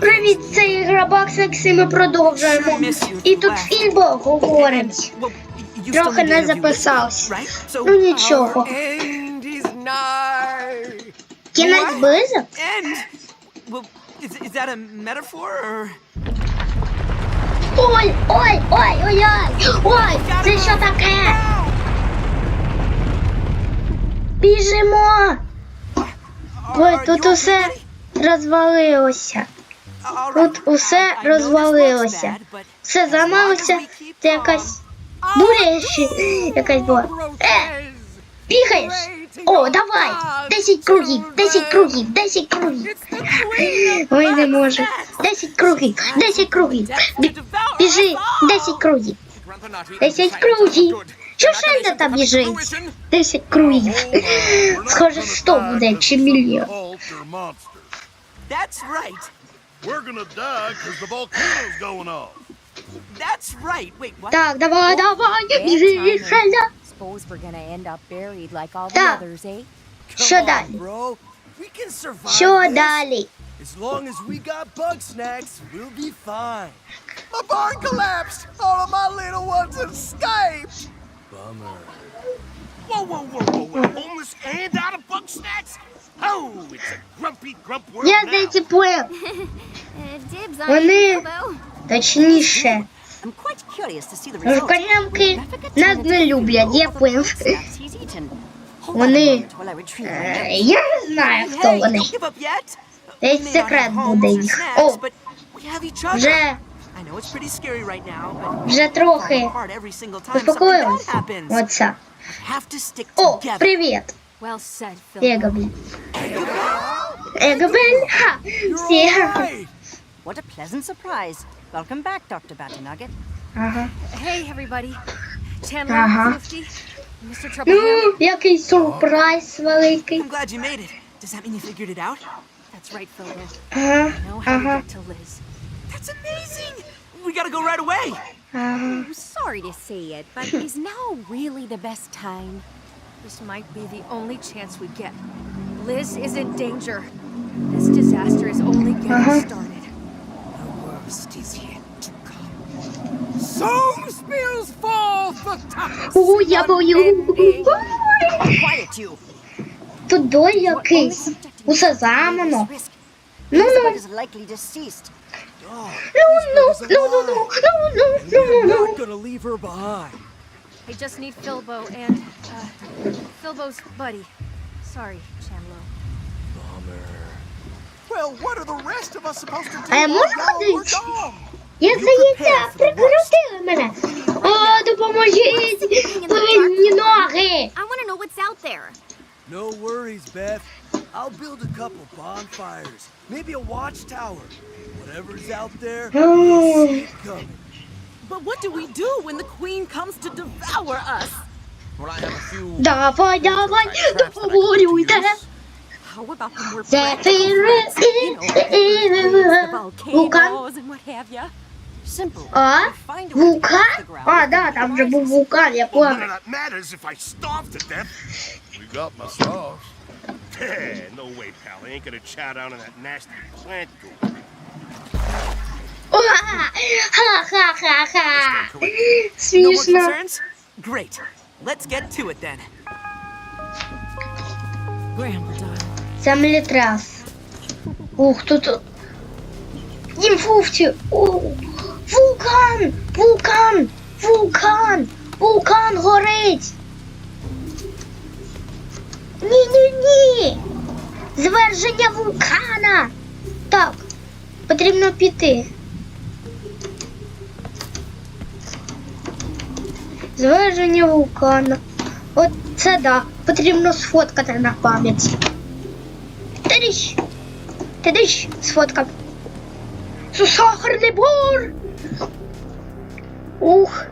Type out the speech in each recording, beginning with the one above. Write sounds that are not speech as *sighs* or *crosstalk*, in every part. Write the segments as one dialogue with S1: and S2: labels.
S1: Привіт, це секс і ми продовжуємо. І тут Фільбо говорить. Трохи не записався. Ну нічого. Кінець близько? Ой, ой, ой, ой, ой, ой, це що таке? Біжимо! Ой, тут усе розвалилося. Тут усе розвалилося. Все замалося. це якась буря ще *laughs* якась була. Е, Піхаєш! О, давай! Десять кругів! Десять кругів! Десять кругів! Ой, *laughs* не може. Десять кругів! Десять кругів! Біжи! Десять кругів! Десять кругів! Шевченка там біжить! Десять кругів! Схоже, сто буде, чи мільйон.
S2: Ultra monster.
S3: That's right.
S2: We're gonna die because the volcano's going off.
S3: That's right. Wait, what?
S1: Так, давай, давай, біжи, Шельда.
S4: Suppose we're gonna end up buried like all the
S1: Так.
S4: others, eh?
S1: Що
S5: Come on,
S1: далі?
S5: bro. We can survive
S1: Що
S5: this.
S1: далі?
S5: As long as we got bug snacks, we'll be fine. My barn collapsed. All of my little ones escaped. Bummer.
S2: Whoa, whoa, whoa, whoa, whoa. Homeless and out of bug snacks?
S1: Я
S6: знайти плев.
S1: Вони точніше. Рукоямки нас не люблять, я
S4: плив.
S1: Вони. Я не знаю, хто
S3: они.
S1: Десь секрет будет
S3: их.
S1: О,
S3: уже...
S1: вже трохи
S3: вот
S1: Оце. О, привет,
S6: Лего, блін. Phil.
S1: Егобель. Егобель, ха, всі.
S5: Right.
S4: What a pleasant surprise. Welcome back, Dr. Battenugget.
S1: Ага.
S6: Hey, everybody. Chandler,
S1: Uh-huh.
S6: Fifty, Mr. Troublehand.
S1: Ну, який сюрприз великий.
S3: I'm glad you made it. Does that mean you figured it out?
S6: That's right, Philbo.
S1: Ага,
S6: Know how to
S1: ага,
S6: get to Liz.
S3: That's amazing. We gotta go right away.
S1: ага.
S4: I'm sorry to say it, but is *laughs* now really the best time?
S6: This might be the only chance we get. Liz is in danger. This disaster is only getting
S1: Uh-huh.
S6: started.
S3: The worst is yet to come.
S5: Some spills fall the top.
S1: О, я бою.
S4: Quiet you.
S1: Тут дой якийсь. Усе замано.
S4: Risk.
S1: Ну,
S4: Elizabeth
S1: ну,
S4: is likely deceased.
S1: ну, ну, ну, ну, ну, ну, ну, ну,
S5: We're
S1: ну.
S5: not gonna leave her behind.
S6: I just need Philbo and, uh, Philbo's buddy. Sorry, Chandler.
S5: Well, what are the rest of us supposed to do?
S1: А я
S5: while
S1: можу
S5: y'all were
S1: ходити?
S5: gone?
S1: Я здається, прикрутили мене. О, допоможіть! Повинні ноги.
S6: I want to know what's out there.
S5: No worries, Beth. I'll build a couple bonfires, maybe a watchtower. Whatever's out there, *sighs* we'll see it coming.
S7: But what do we do when the queen comes to devour us?
S2: Well, I have a few
S1: Давай, давай, допоможуйте.
S7: How about the more
S1: Zephyrus
S7: you know, volcanoes and what have you?
S4: Simple.
S1: А? Вулкан?
S4: Ah,
S1: да, там же был вулкан, я
S2: помню. no way, pal. I ain't gonna chow down on that nasty plant goo.
S1: Ха-ха-ха-ха!
S3: Смешно. Great. Let's get to it then.
S7: Grandma, darling.
S1: Землетряс. Ух, тут... О, Вулкан! Вулкан! Вулкан! Вулкан горить! Ні-ні-ні! Зверження вулкана! Так, потрібно піти. Зверження вулкана. От це да. Потрібно сфоткати на пам'ять. Тидиш! Тидиш! Сфоткав. Це сахарний бор! Ух!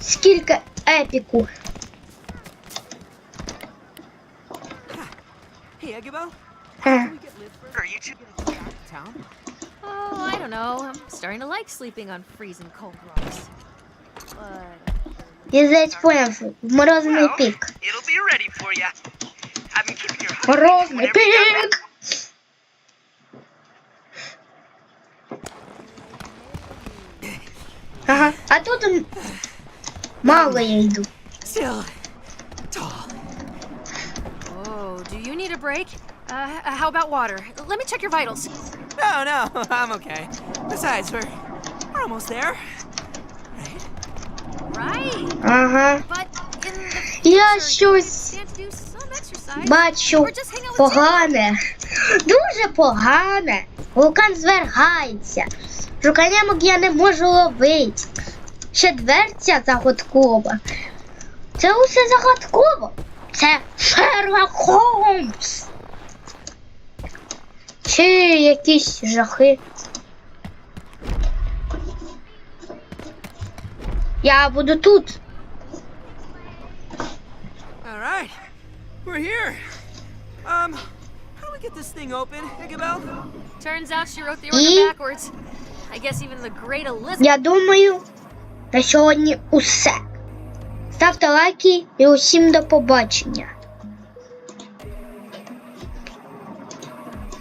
S1: Скільки епіку!
S3: Hey, Agabo.
S1: Е.
S3: Are you two gonna go back to town?
S6: Oh, I don't know. I'm starting to like sleeping on freezing cold rocks. But
S1: Я здається поняв, в морозний пік.
S3: It'll be ready for you. I've been keeping your
S1: Rose my pig! Ага. А тут он мало я do.
S3: Still tall.
S6: Oh, do you need a break? Uh, how about water? Let me check your vitals.
S3: No, no, *laughs* I'm okay. Besides, we're we're almost there. Right?
S6: Right.
S1: Uh-huh.
S6: But in the future, Я щось...
S1: бачу погане. Дуже погане. Вулкан звергається. Жуканямок я не можу ловити. Ще дверця загадкова. Це усе загадково. Це Шерлок Холмс. Чи якісь жахи. Я буду тут.
S3: All right, we're here. Um, how do we get this thing open, Ichabel?
S6: Turns out she wrote the order backwards. I guess even the great Elizabeth.
S1: Я думаю, на сьогодні усе. Ставте лайки і усім до побачення.